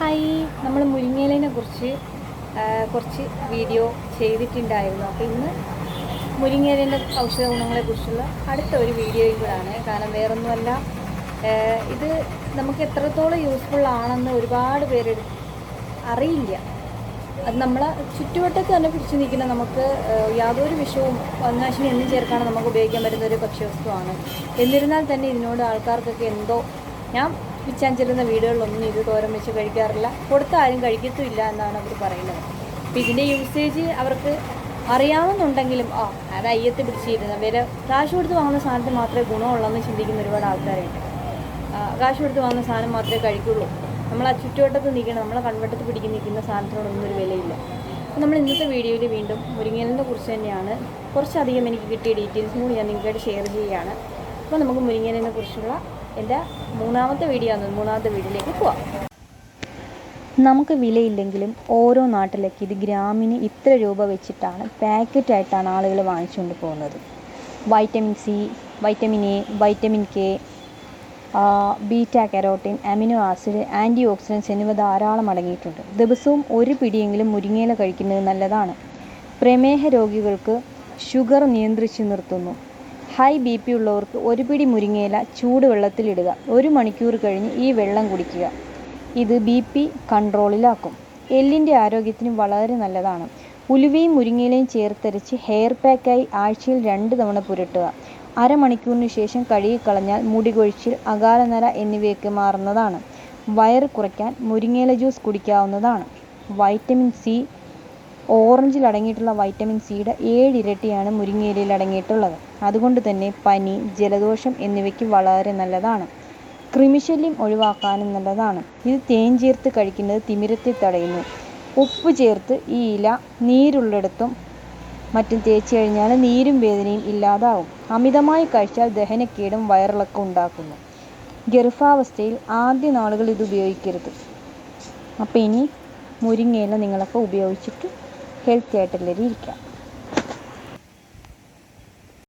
Hi. നമ്മൾ മുരിങ്ങയിലിനെ കുറിച്ച് കുറച്ച് വീഡിയോ ചെയ്തിട്ടുണ്ടായിരുന്നു. അപ്പോൾ ഇന്ന് മുരിങ്ങയിലിന്റെ ഔഷധ ഗുണങ്ങളെക്കുറിച്ചുള്ള അടുത്ത ഒരു വീഡിയോയും കൂടാണ് കാരണം വേറൊന്നുമല്ല ഇത് നമുക്ക് എത്രത്തോളം യൂസ്ഫുൾ ആണെന്ന് ഒരുപാട് പേര് അറിയില്ല. അത് നമ്മളെ ചുറ്റുവട്ടത്ത് തന്നെ പിടിച്ചു നിൽക്കുന്ന നമുക്ക് യാതൊരു വിഷവും വന്നാശിനി എന്നും ചേർക്കാണ് നമുക്ക് ഉപയോഗിക്കാൻ പറ്റുന്ന ഒരു ഭക്ഷ്യവസ്തുവാണ്. എന്നിരുന്നാൽ തന്നെ ഇതിനോട് ആൾക്കാർക്കൊക്കെ എന്തോ ഞാൻ പിച്ചാഞ്ചെല്ലുന്ന വീടുകളിലൊന്നും ഇത് തോരൻ വെച്ച് കഴിക്കാറില്ല. കൊടുത്ത ആരും കഴിക്കത്തുമില്ല എന്നാണ് അവർ പറയുന്നത്. അപ്പം ഇതിന്റെ യൂസേജ് അവർക്ക് അറിയാവുന്നുണ്ടെങ്കിലും ആ അത് അയ്യത്ത് പിടിച്ചിരുന്ന വില. കാശ് കൊടുത്ത് വാങ്ങുന്ന സാധനത്തിന് മാത്രമേ ഗുണമുള്ളൂ ചിന്തിക്കുന്ന ഒരുപാട് ആൾക്കാരുണ്ട്. കാശ് കൊടുത്ത് വാങ്ങുന്ന സാധനം മാത്രമേ കഴിക്കുള്ളൂ. നമ്മൾ ആ ചുറ്റുവട്ടത്ത് നിൽക്കണം നമ്മളെ കൺവട്ടത്ത് പിടിക്കുന്ന നിൽക്കുന്ന സാധനത്തിനോടൊന്നും ഒരു വിലയില്ല. അപ്പോൾ നമ്മൾ ഇന്നത്തെ വീഡിയോയിൽ വീണ്ടും മുരിങ്ങലിനെ കുറിച്ച് തന്നെയാണ്. കുറച്ചധികം എനിക്ക് കിട്ടിയ ഡീറ്റെയിൽസും കൂടി ഞാൻ നിങ്ങൾക്കായിട്ട് ഷെയർ ചെയ്യുകയാണ്. അപ്പോൾ നമുക്ക് മുരിങ്ങലിനെ കുറിച്ചുള്ള എന്റെ മൂന്നാമത്തെ വീഡിയോ ആണ്. മൂന്നാമത്തെ വീഡിയോയിലേക്ക് പോവാം. നമുക്ക് വിലയില്ലെങ്കിലും ഓരോ നാട്ടിലേക്ക് ഇത് ഗ്രാമിന് ഇത്ര രൂപ വെച്ചിട്ടാണ് പാക്കറ്റായിട്ടാണ് ആളുകൾ വാങ്ങിച്ചുകൊണ്ട് പോകുന്നത്. Vitamin C vitamin A vitamin K beta carotene amino acid antioxidants എന്നിവ ധാരാളം അടങ്ങിയിട്ടുണ്ട്. ദിവസവും ഒരു പിടിയെങ്കിലും മുരിങ്ങയില കഴിക്കുന്നത് നല്ലതാണ്. പ്രമേഹ രോഗികൾക്ക് ഷുഗർ നിയന്ത്രിച്ചു നിർത്തുന്നു. ഹൈ ബി പി ഉള്ളവർക്ക് ഒരു പിടി മുരിങ്ങയില ചൂടുവെള്ളത്തിലിടുക. ഒരു മണിക്കൂർ കഴിഞ്ഞ് ഈ വെള്ളം കുടിക്കുക. ഇത് ബി പി കൺട്രോളിലാക്കും എല്ലിന്റെ ആരോഗ്യത്തിന് വളരെ നല്ലതാണ്. ഉലുവയും മുരിങ്ങയിലയും ചേർത്തരച്ച് ഹെയർ പാക്കായി ആഴ്ചയിൽ രണ്ട് തവണ പുരട്ടുക. അരമണിക്കൂറിന് ശേഷം കഴുകിക്കളഞ്ഞാൽ മുടി കൊഴിച്ചിൽ അകാലനര എന്നിവയൊക്കെ മാറുന്നതാണ്. വയറ് കുറയ്ക്കാൻ മുരിങ്ങയില ജ്യൂസ് കുടിക്കാവുന്നതാണ്. വൈറ്റമിൻ സി ഓറഞ്ചിൽ അടങ്ങിയിട്ടുള്ള വൈറ്റമിൻ സിയുടെ ഏഴ് ഇരട്ടിയാണ് മുരിങ്ങയിലയിൽ അടങ്ങിയിട്ടുള്ളത്. അതുകൊണ്ട് തന്നെ പനി ജലദോഷം എന്നിവയ്ക്ക് വളരെ നല്ലതാണ്. കൃമിശല്യം ഒഴിവാക്കാനും നല്ലതാണ്. ഇത് തേൻ ചേർത്ത് കഴിക്കുന്നത് തിമിരത്തെ തടയുന്നു. ഉപ്പ് ചേർത്ത് ഈ ഇല നീരുള്ളിടത്തും മറ്റും തേച്ച് കഴിഞ്ഞാൽ നീരും വേദനയും ഇല്ലാതാവും. അമിതമായി കഴിച്ചാൽ ദഹനക്കേടും വയറിളക്കം ഉണ്ടാക്കുന്നു. ഗർഭാവസ്ഥയിൽ ആദ്യ നാളുകൾ ഇത് ഉപയോഗിക്കരുത്. അപ്പോൾ ഇനി മുരിങ്ങയില നിങ്ങളൊക്കെ ഉപയോഗിച്ചിട്ട് ഹെൽത്തി ആയിട്ടുള്ളവർ ഇരിക്കാം.